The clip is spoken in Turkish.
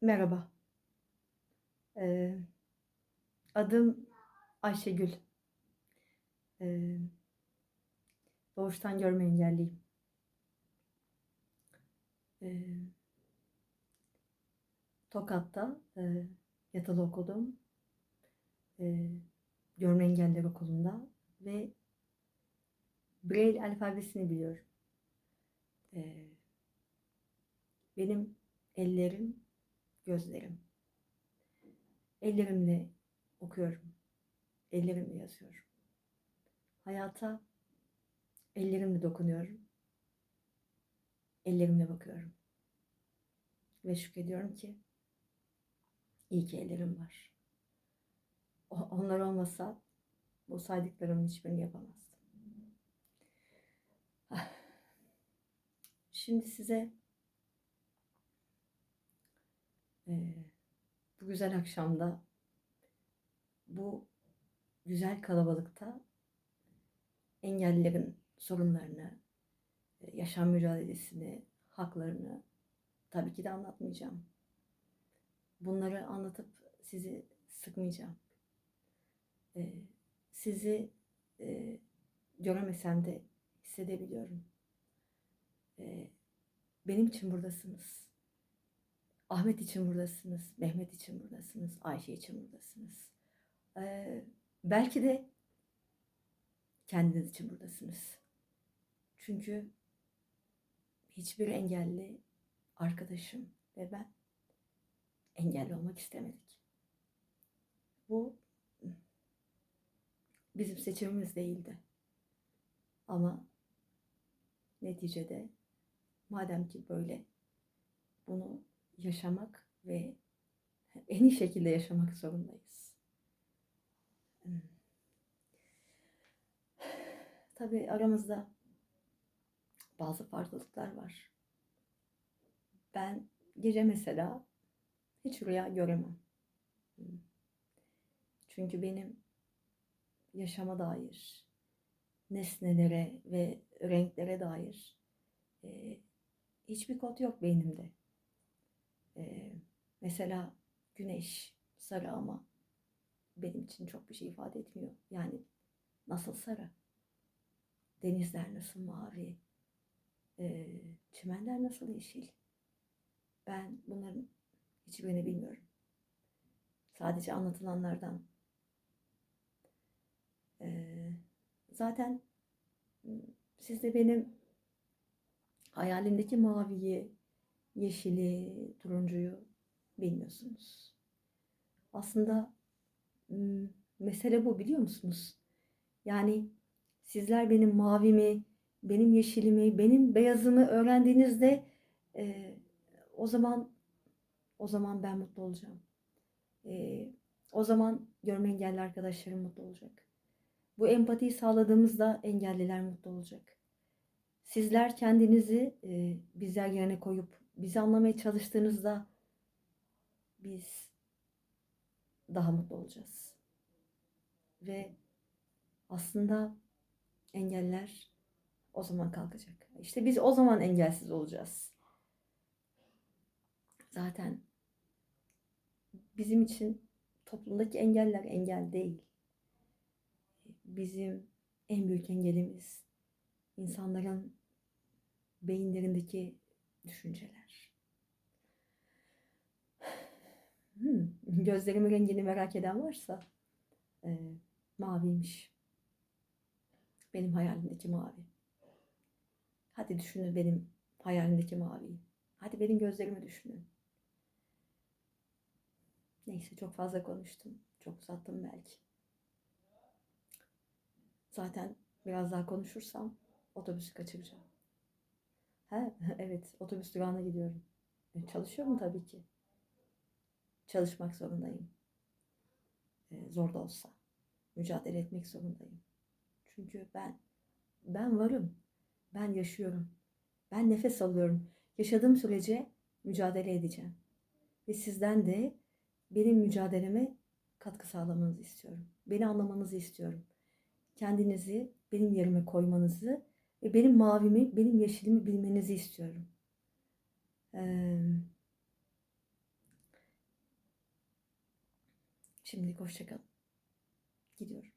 Merhaba. Adım Ayşegül. Eee, doğuştan görme engelliyim. Tokat'ta eee, yatılı okudum. Görme engelliler okulunda ve Braille alfabesini biliyorum. Benim ellerim, gözlerim. Ellerimle okuyorum. Ellerimle yazıyorum. Hayata ellerimle dokunuyorum. Ellerimle bakıyorum. Ve şükrediyorum ki iyi ki ellerim var. Onlar olmasa bu saydıklarımın hiçbirini yapamazdım. Ah. Şimdi size bu güzel akşamda bu güzel kalabalıkta engellilerin sorunlarını, e, yaşam mücadelesini, haklarını tabii ki de anlatmayacağım. Bunları anlatıp sizi sıkmayacağım. Eee, sizi eee, göremesem de hissedebiliyorum. Eee, benim için buradasınız. Ahmet için buradasınız, Mehmet için buradasınız, Ayşe için buradasınız. Eee, belki de kendiniz için buradasınız. Çünkü hiçbir engelli arkadaşım ve ben engelli olmak istemedik. Bu bizim seçimimiz değildi. Ama neticede madem ki böyle bunu yaşamak ve en iyi şekilde yaşamak zorundayız. Hmm. Tabii aramızda bazı farklılıklar var. Ben gece mesela hiç rüya göremem. Hmm. Çünkü benim yaşama dair, nesnelere ve renklere dair e, hiçbir kod yok beynimde. Mesela güneş sarı ama benim için çok bir şey ifade etmiyor. Yani nasıl sarı? Denizler nasıl mavi? E, çimenler nasıl yeşil? Ben bunların hiçbirini bilmiyorum. Sadece anlatılanlardan. E, zaten siz de benim hayalimdeki maviyi, yeşili, turuncuyu bilmiyorsunuz. Aslında mesele bu biliyor musunuz? Yani sizler benim mavimi, benim yeşilimi, benim beyazımı öğrendiğinizde e, o zaman o zaman ben mutlu olacağım. E, o zaman görme engelli arkadaşlarım mutlu olacak. Bu empatiyi sağladığımızda engelliler mutlu olacak. Sizler kendinizi e, bizler yerine koyup bizi anlamaya çalıştığınızda biz daha mutlu olacağız. Ve aslında engeller o zaman kalkacak. İşte biz o zaman engelsiz olacağız. Zaten bizim için toplumdaki engeller engel değil. Bizim en büyük engelimiz insanların beyinlerindeki düşünceler. Hmm, gözlerimin rengini merak eden varsa e, maviymiş. Benim hayalimdeki mavi. Hadi düşünün benim hayalimdeki maviyi. Hadi benim gözlerimi düşünün. Neyse çok fazla konuştum. Çok uzattım belki. Zaten biraz daha konuşursam otobüsü kaçıracağım. He, evet otobüs durağına gidiyorum. E, çalışıyorum tabii ki. Çalışmak zorundayım. E, zor da olsa. Mücadele etmek zorundayım. Çünkü ben, ben varım. Ben yaşıyorum. Ben nefes alıyorum. Yaşadığım sürece mücadele edeceğim. Ve sizden de benim mücadeleme katkı sağlamanızı istiyorum. Beni anlamanızı istiyorum. Kendinizi benim yerime koymanızı ve benim mavimi, benim yeşilimi bilmenizi istiyorum. Ee, şimdilik hoşçakalın. Gidiyorum.